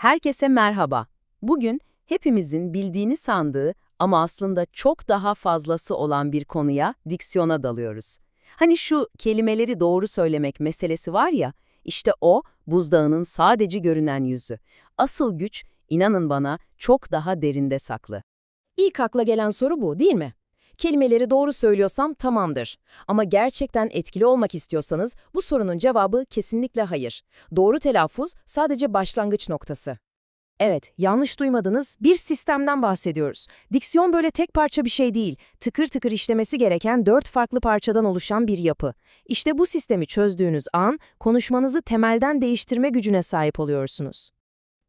Herkese merhaba. Bugün hepimizin bildiğini sandığı ama aslında çok daha fazlası olan bir konuya, diksiyona dalıyoruz. Hani şu kelimeleri doğru söylemek meselesi var ya, işte o buzdağının sadece görünen yüzü. Asıl güç, inanın bana, çok daha derinde saklı. İlk akla gelen soru bu değil mi? Kelimeleri doğru söylüyorsam tamamdır. Ama gerçekten etkili olmak istiyorsanız bu sorunun cevabı kesinlikle hayır. Doğru telaffuz sadece başlangıç noktası. Evet, yanlış duymadınız, bir sistemden bahsediyoruz. Diksiyon böyle tek parça bir şey değil, tıkır tıkır işlemesi gereken dört farklı parçadan oluşan bir yapı. İşte bu sistemi çözdüğünüz an, konuşmanızı temelden değiştirme gücüne sahip oluyorsunuz.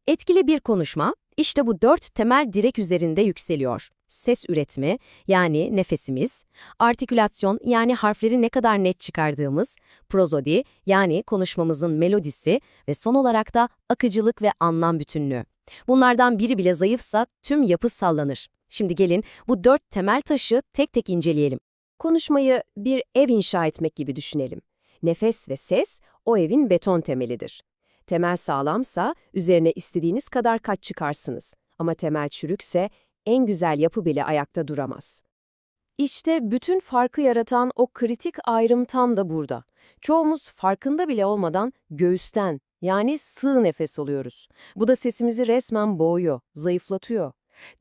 Etkili bir konuşma, işte bu dört temel direk üzerinde yükseliyor. Ses üretimi, yani nefesimiz, artikülasyon, yani harfleri ne kadar net çıkardığımız, prozodi, yani konuşmamızın melodisi ve son olarak da akıcılık ve anlam bütünlüğü. Bunlardan biri bile zayıfsa tüm yapı sallanır. Şimdi gelin bu dört temel taşı tek tek inceleyelim. Konuşmayı bir ev inşa etmek gibi düşünelim. Nefes ve ses o evin beton temelidir. Temel sağlamsa üzerine istediğiniz kadar kat çıkarsınız. Ama temel çürükse en güzel yapı bile ayakta duramaz. İşte bütün farkı yaratan o kritik ayrım tam da burada. Çoğumuz farkında bile olmadan göğüsten yani sığ nefes alıyoruz. Bu da sesimizi resmen boğuyor, zayıflatıyor.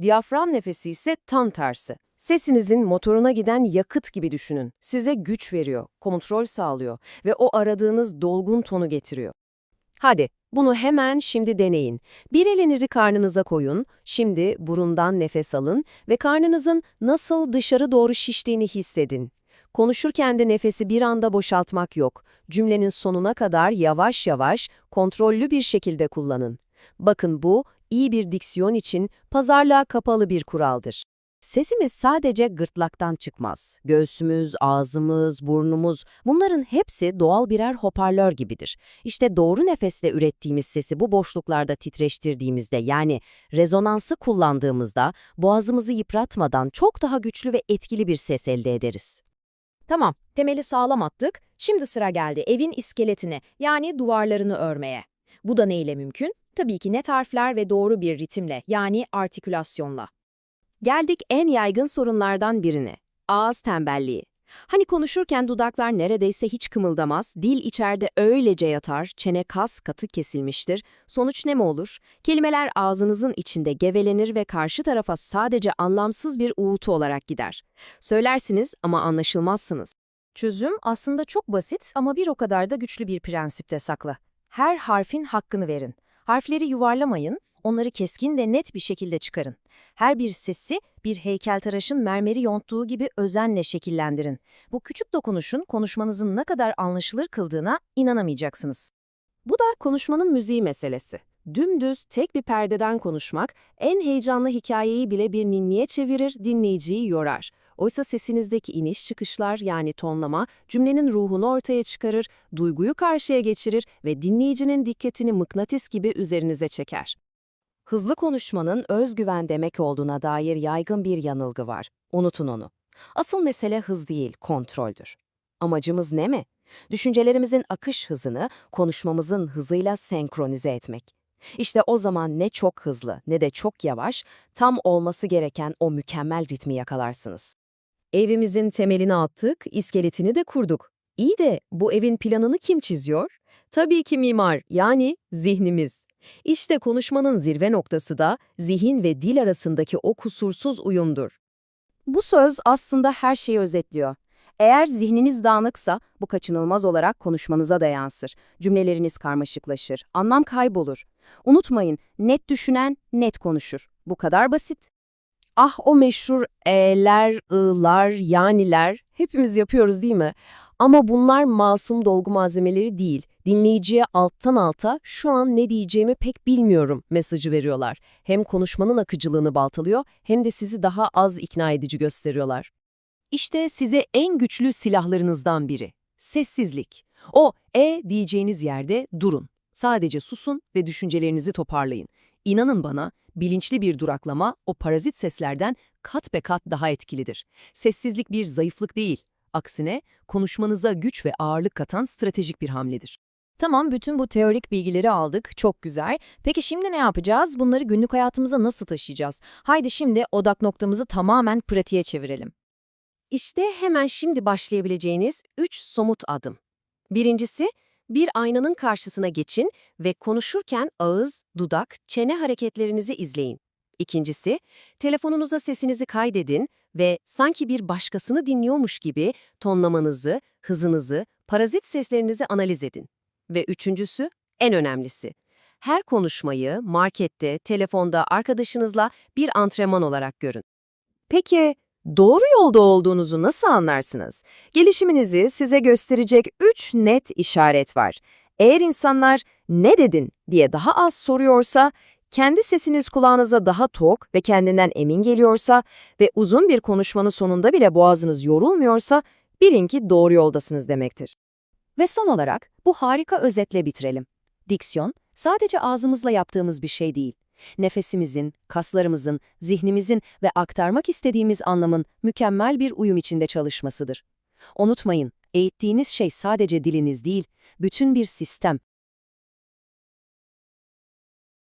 Diyafram nefesi ise tam tersi. Sesinizin motoruna giden yakıt gibi düşünün. Size güç veriyor, kontrol sağlıyor ve o aradığınız dolgun tonu getiriyor. Hadi, bunu hemen şimdi deneyin. Bir elinizi karnınıza koyun, şimdi burundan nefes alın ve karnınızın nasıl dışarı doğru şiştiğini hissedin. Konuşurken de nefesi bir anda boşaltmak yok. Cümlenin sonuna kadar yavaş yavaş, kontrollü bir şekilde kullanın. Bakın bu, iyi bir diksiyon için pazarlığa kapalı bir kuraldır. Sesimiz sadece gırtlaktan çıkmaz. Göğsümüz, ağzımız, burnumuz bunların hepsi doğal birer hoparlör gibidir. İşte doğru nefesle ürettiğimiz sesi bu boşluklarda titreştirdiğimizde yani rezonansı kullandığımızda boğazımızı yıpratmadan çok daha güçlü ve etkili bir ses elde ederiz. Tamam, temeli sağlam attık. Şimdi sıra geldi evin iskeletine yani duvarlarını örmeye. Bu da neyle mümkün? Tabii ki net harfler ve doğru bir ritimle yani artikülasyonla. Geldik en yaygın sorunlardan birine. Ağız tembelliği. Hani konuşurken dudaklar neredeyse hiç kımıldamaz, dil içeride öylece yatar, çene kas katı kesilmiştir. Sonuç ne mi olur? Kelimeler ağzınızın içinde gevelenir ve karşı tarafa sadece anlamsız bir uğultu olarak gider. Söylersiniz ama anlaşılmazsınız. Çözüm aslında çok basit ama bir o kadar da güçlü bir prensipte saklı. Her harfin hakkını verin. Harfleri yuvarlamayın, onları keskin ve net bir şekilde çıkarın. Her bir sesi bir heykeltıraşın mermeri yonttuğu gibi özenle şekillendirin. Bu küçük dokunuşun konuşmanızın ne kadar anlaşılır kıldığına inanamayacaksınız. Bu da konuşmanın müziği meselesi. Dümdüz tek bir perdeden konuşmak en heyecanlı hikayeyi bile bir ninniye çevirir, dinleyiciyi yorar. Oysa sesinizdeki iniş çıkışlar yani tonlama cümlenin ruhunu ortaya çıkarır, duyguyu karşıya geçirir ve dinleyicinin dikkatini mıknatıs gibi üzerinize çeker. Hızlı konuşmanın özgüven demek olduğuna dair yaygın bir yanılgı var. Unutun onu. Asıl mesele hız değil, kontroldür. Amacımız ne mi? Düşüncelerimizin akış hızını konuşmamızın hızıyla senkronize etmek. İşte o zaman ne çok hızlı ne de çok yavaş, tam olması gereken o mükemmel ritmi yakalarsınız. Evimizin temelini attık, iskeletini de kurduk. İyi de bu evin planını kim çiziyor? Tabii ki mimar, yani zihnimiz. İşte konuşmanın zirve noktası da zihin ve dil arasındaki o kusursuz uyumdur. Bu söz aslında her şeyi özetliyor. Eğer zihniniz dağınıksa bu kaçınılmaz olarak konuşmanıza da yansır. Cümleleriniz karmaşıklaşır, anlam kaybolur. Unutmayın, net düşünen net konuşur. Bu kadar basit. Ah o meşhur e'ler, ı'lar, yaniler hepimiz yapıyoruz değil mi? Ama bunlar masum dolgu malzemeleri değil. Dinleyiciye alttan alta şu an ne diyeceğimi pek bilmiyorum mesajı veriyorlar. Hem konuşmanın akıcılığını baltalıyor hem de sizi daha az ikna edici gösteriyorlar. İşte size en güçlü silahlarınızdan biri. Sessizlik. O e diyeceğiniz yerde durun. Sadece susun ve düşüncelerinizi toparlayın. İnanın bana, bilinçli bir duraklama o parazit seslerden kat be kat daha etkilidir. Sessizlik bir zayıflık değil, aksine konuşmanıza güç ve ağırlık katan stratejik bir hamledir. Tamam, bütün bu teorik bilgileri aldık. Çok güzel. Peki şimdi ne yapacağız? Bunları günlük hayatımıza nasıl taşıyacağız? Haydi şimdi odak noktamızı tamamen pratiğe çevirelim. İşte hemen şimdi başlayabileceğiniz 3 somut adım. Birincisi, bir aynanın karşısına geçin ve konuşurken ağız, dudak, çene hareketlerinizi izleyin. İkincisi, telefonunuza sesinizi kaydedin ve sanki bir başkasını dinliyormuş gibi tonlamanızı, hızınızı, parazit seslerinizi analiz edin. Ve üçüncüsü, en önemlisi, her konuşmayı markette, telefonda, arkadaşınızla bir antrenman olarak görün. Peki, doğru yolda olduğunuzu nasıl anlarsınız? Gelişiminizi size gösterecek 3 net işaret var. Eğer insanlar ne dedin diye daha az soruyorsa, kendi sesiniz kulağınıza daha tok ve kendinden emin geliyorsa ve uzun bir konuşmanın sonunda bile boğazınız yorulmuyorsa, bilin ki doğru yoldasınız demektir. Ve son olarak bu harika özetle bitirelim. Diksiyon sadece ağzımızla yaptığımız bir şey değil. Nefesimizin, kaslarımızın, zihnimizin ve aktarmak istediğimiz anlamın mükemmel bir uyum içinde çalışmasıdır. Unutmayın, eğittiğiniz şey sadece diliniz değil, bütün bir sistem,